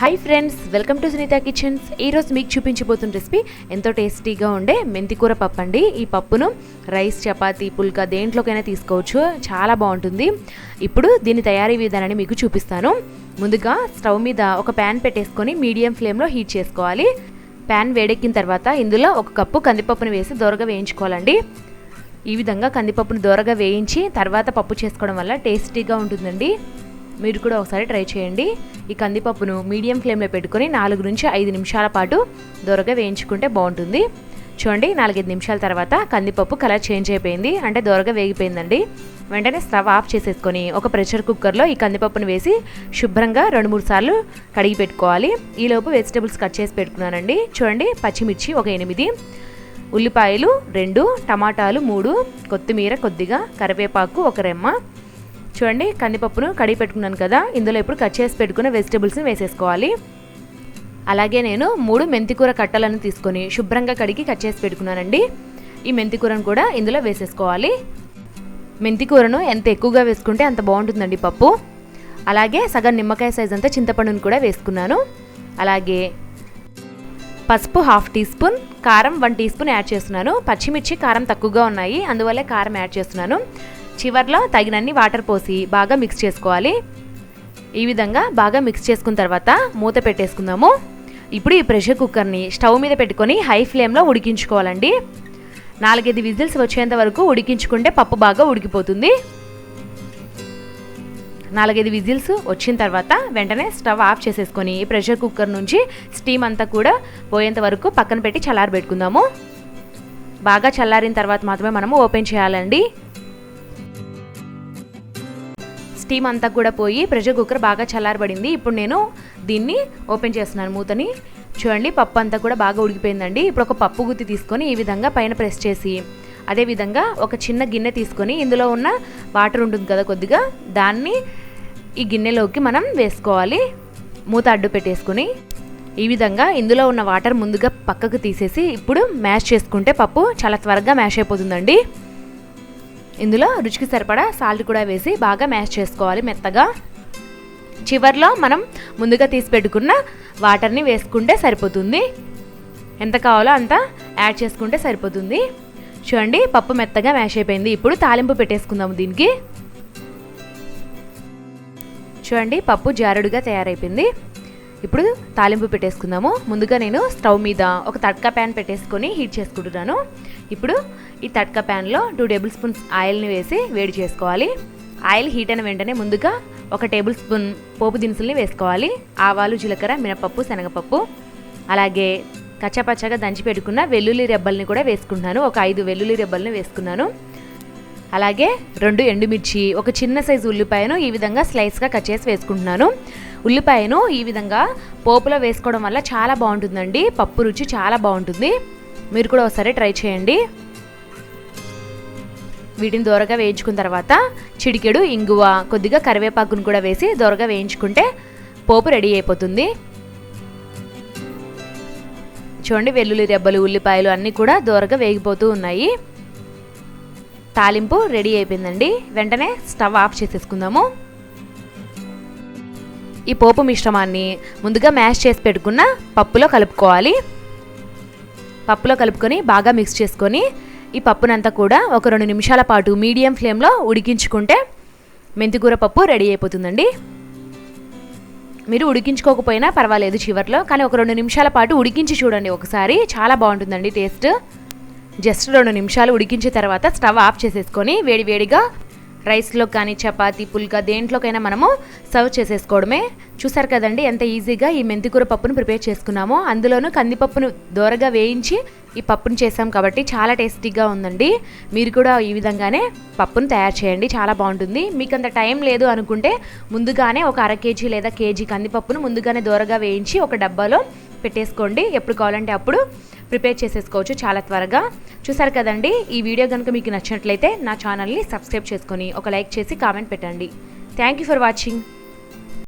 Hi friends welcome to Sunitha kitchens ఈరోజు మీకు చూపించబోతున్న recipe ఎంతో టేస్టీగా ఉండే మెంతికూర పప్పు అండి. ఈ పప్పును రైస్ చపాతీ పుల్కా దేంట్లోకైనా తీసుకోవచ్చు. చాలా బాగుంటుంది. ఇప్పుడు దీని తయారీ విధానాన్ని మీకు చూపిస్తాను. ముందుగా స్టవ్ మీద ఒక ప్యాన్ పెట్టేసుకొని మీడియం ఫ్లేమ్లో హీట్ చేసుకోవాలి. ప్యాన్ వేడెక్కిన తర్వాత ఇందులో ఒక కప్పు కందిపప్పును వేసి దోరగా వేయించుకోవాలండి. ఈ విధంగా కందిపప్పును దోరగా వేయించి తర్వాత పప్పు చేసుకోవడం వల్ల టేస్టీగా ఉంటుందండి. మీరు కూడా ఒకసారి ట్రై చేయండి. ఈ కందిపప్పును మీడియం ఫ్లేమ్లో పెట్టుకొని నాలుగు నుంచి ఐదు నిమిషాల పాటు దొరగా వేయించుకుంటే బాగుంటుంది. చూడండి నాలుగైదు నిమిషాల తర్వాత కందిపప్పు కలర్ చేంజ్ అయిపోయింది. అంటే దొరగా వేగిపోయిందండి. వెంటనే స్టవ్ ఆఫ్ చేసేసుకొని ఒక ప్రెషర్ కుక్కర్లో ఈ కందిపప్పును వేసి శుభ్రంగా రెండు మూడు సార్లు కడిగి పెట్టుకోవాలి. ఈలోపు వెజిటబుల్స్ కట్ చేసి పెట్టుకున్నానండి చూడండి పచ్చిమిర్చి ఒక ఎనిమిది ఉల్లిపాయలు రెండు టమాటాలు మూడు కొత్తిమీర కొద్దిగా కరివేపాకు ఒక రెమ్మ చూడండి కందిపప్పును కడిగి పెట్టుకున్నాను కదా ఇందులో ఇప్పుడు కట్ చేసి పెట్టుకున్న వెజిటబుల్స్ని వేసేసుకోవాలి. అలాగే నేను మూడు మెంతికూర కట్టలను తీసుకొని శుభ్రంగా కడిగి కట్ చేసి పెట్టుకున్నానండి. ఈ మెంతికూరను కూడా ఇందులో వేసేసుకోవాలి. మెంతికూరను ఎంత ఎక్కువగా వేసుకుంటే అంత బాగుంటుందండి పప్పు. అలాగే సగం నిమ్మకాయ సైజ్ అంతా చింతపండును కూడా వేసుకున్నాను. అలాగే పసుపు హాఫ్ టీ స్పూన్ కారం వన్ టీ స్పూన్ యాడ్ చేస్తున్నాను. పచ్చిమిర్చి కారం తక్కువగా ఉన్నాయి అందువల్ల కారం యాడ్ చేస్తున్నాను. చివర్లో తగినన్ని వాటర్ పోసి బాగా మిక్స్ చేసుకోవాలి. ఈ విధంగా బాగా మిక్స్ చేసుకున్న తర్వాత మూత పెట్టేసుకుందాము. ఇప్పుడు ఈ ప్రెషర్ కుక్కర్ని స్టవ్ మీద పెట్టుకొని హై ఫ్లేమ్లో ఉడికించుకోవాలండి. నాలుగైదు విజిల్స్ వచ్చేంత వరకు ఉడికించుకుంటే పప్పు బాగా ఉడికిపోతుంది. నాలుగైదు విజిల్స్ వచ్చిన తర్వాత వెంటనే స్టవ్ ఆఫ్ చేసేసుకొని ప్రెషర్ కుక్కర్ నుంచి స్టీమ్ అంతా కూడా పోయేంత వరకు పక్కన పెట్టి చల్లారబెట్టుకుందాము. బాగా చల్లారిన తర్వాత మాత్రమే మనము ఓపెన్ చేయాలండి. స్టీమ్ అంతా కూడా పోయి ప్రెషర్ కుక్కర్ బాగా చల్లారబడింది. ఇప్పుడు నేను దీన్ని ఓపెన్ చేస్తున్నాను మూతని. చూడండి పప్పు అంతా కూడా బాగా ఉడికిపోయిందండి. ఇప్పుడు ఒక పప్పు గుత్తి తీసుకొని ఈ విధంగా పైన ప్రెస్ చేసి అదేవిధంగా ఒక చిన్న గిన్నె తీసుకొని ఇందులో ఉన్న వాటర్ ఉంటుంది కదా కొద్దిగా దాన్ని ఈ గిన్నెలోకి మనం వేసుకోవాలి. మూత అడ్డు పెట్టేసుకొని ఈ విధంగా ఇందులో ఉన్న వాటర్ ముందుగా పక్కకు తీసేసి ఇప్పుడు మ్యాష్ చేసుకుంటే పప్పు చాలా త్వరగా మ్యాష్ అయిపోతుందండి. ఇందులో రుచికి సరిపడా సాల్ట్ కూడా వేసి బాగా మ్యాష్ చేసుకోవాలి మెత్తగా. చివర్లో మనం ముందుగా తీసి పెట్టుకున్న వాటర్ని వేసుకుంటే సరిపోతుంది. ఎంత కావాలో అంత యాడ్ చేసుకుంటే సరిపోతుంది. చూడండి పప్పు మెత్తగా మ్యాష్ అయిపోయింది. ఇప్పుడు తాలింపు పెట్టేసుకుందాము దీనికి. చూడండి పప్పు జారుడుగా తయారైపోయింది. ఇప్పుడు తాలింపు పెట్టేసుకుందాము. ముందుగా నేను స్టవ్ మీద ఒక తడకా ప్యాన్ పెట్టేసుకొని హీట్ చేసుకుంటున్నాను. ఇప్పుడు ఈ తడకా ప్యాన్లో టూ టేబుల్ స్పూన్స్ ఆయిల్ని వేసి వేడి చేసుకోవాలి. ఆయిల్ హీట్ అయిన వెంటనే ముందుగా ఒక టేబుల్ స్పూన్ పోపు దినుసుల్ని వేసుకోవాలి. ఆవాలు జీలకర్ర మినపప్పు శనగపప్పు. అలాగే కచ్చపచ్చగా దంచి పెట్టుకున్న వెల్లుల్లి రెబ్బల్ని కూడా వేసుకుంటున్నాను. ఒక ఐదు వెల్లుల్లి రెబ్బల్ని వేసుకున్నాను. అలాగే రెండు ఎండుమిర్చి ఒక చిన్న సైజు ఉల్లిపాయను ఈ విధంగా స్లైస్గా కట్ చేసి వేసుకుంటున్నాను. ఉల్లిపాయను ఈ విధంగా పోపులో వేసుకోవడం వల్ల చాలా బాగుంటుందండి. పప్పు రుచి చాలా బాగుంటుంది. మీరు కూడా ఒకసారి ట్రై చేయండి. వీటిని దూరగా వేయించుకున్న తర్వాత చిడికెడు ఇంగువ కొద్దిగా కరివేపాకును కూడా వేసి దూరగా వేయించుకుంటే పోపు రెడీ అయిపోతుంది. చూడండి వెల్లుల్లి రెబ్బలు ఉల్లిపాయలు అన్నీ కూడా దూరగా వేగిపోతూ ఉన్నాయి. తాలింపు రెడీ అయిపోయిందండి. వెంటనే స్టవ్ ఆఫ్ చేసేసుకుందాము. ఈ పోపు మిశ్రమాన్ని ముందుగా మ్యాష్ చేసి పెట్టుకున్న పప్పులో కలుపుకోవాలి. పప్పులో కలుపుకొని బాగా మిక్స్ చేసుకొని ఈ పప్పునంతా కూడా ఒక రెండు నిమిషాల పాటు మీడియం ఫ్లేమ్లో ఉడికించుకుంటే మెంతికూర పప్పు రెడీ అయిపోతుందండి. మీరు ఉడికించుకోకపోయినా పర్వాలేదు చివర్లో కానీ ఒక రెండు నిమిషాల పాటు ఉడికించి చూడండి ఒకసారి. చాలా బాగుంటుందండి టేస్ట్. జస్ట్ రెండు నిమిషాలు ఉడికించిన తర్వాత స్టవ్ ఆఫ్ చేసేసుకొని వేడి వేడిగా రైస్లో కానీ చపాతీ పుల్కా దేంట్లోకైనా మనము సర్వ్ చేసేసుకోవడమే. చూసారు కదండి ఎంత ఈజీగా ఈ మెంతికూర పప్పును ప్రిపేర్ చేసుకున్నామో. అందులోనూ కందిపప్పును దోరగా వేయించి ఈ పప్పును చేసాం కాబట్టి చాలా టేస్టీగా ఉందండి. మీరు కూడా ఈ విధంగానే పప్పును తయారు చేయండి చాలా బాగుంటుంది. మీకు అంత టైం లేదు అనుకుంటే ముందుగానే ఒక అర కేజీ లేదా కేజీ కందిపప్పును ముందుగానే దోరగా వేయించి ఒక డబ్బాలో పెట్టేసుకోండి. ఎప్పుడు కావాలంటే అప్పుడు ప్రిపేర్ చేసేసుకోవచ్చు. చాలా త్వరగా. చూసారు కదండి ఈ వీడియో కనుక మీకు నచ్చినట్లయితే నా ఛానల్ని సబ్స్క్రైబ్ చేసుకొని ఒక లైక్ చేసి కామెంట్ పెట్టండి. Thank you for watching.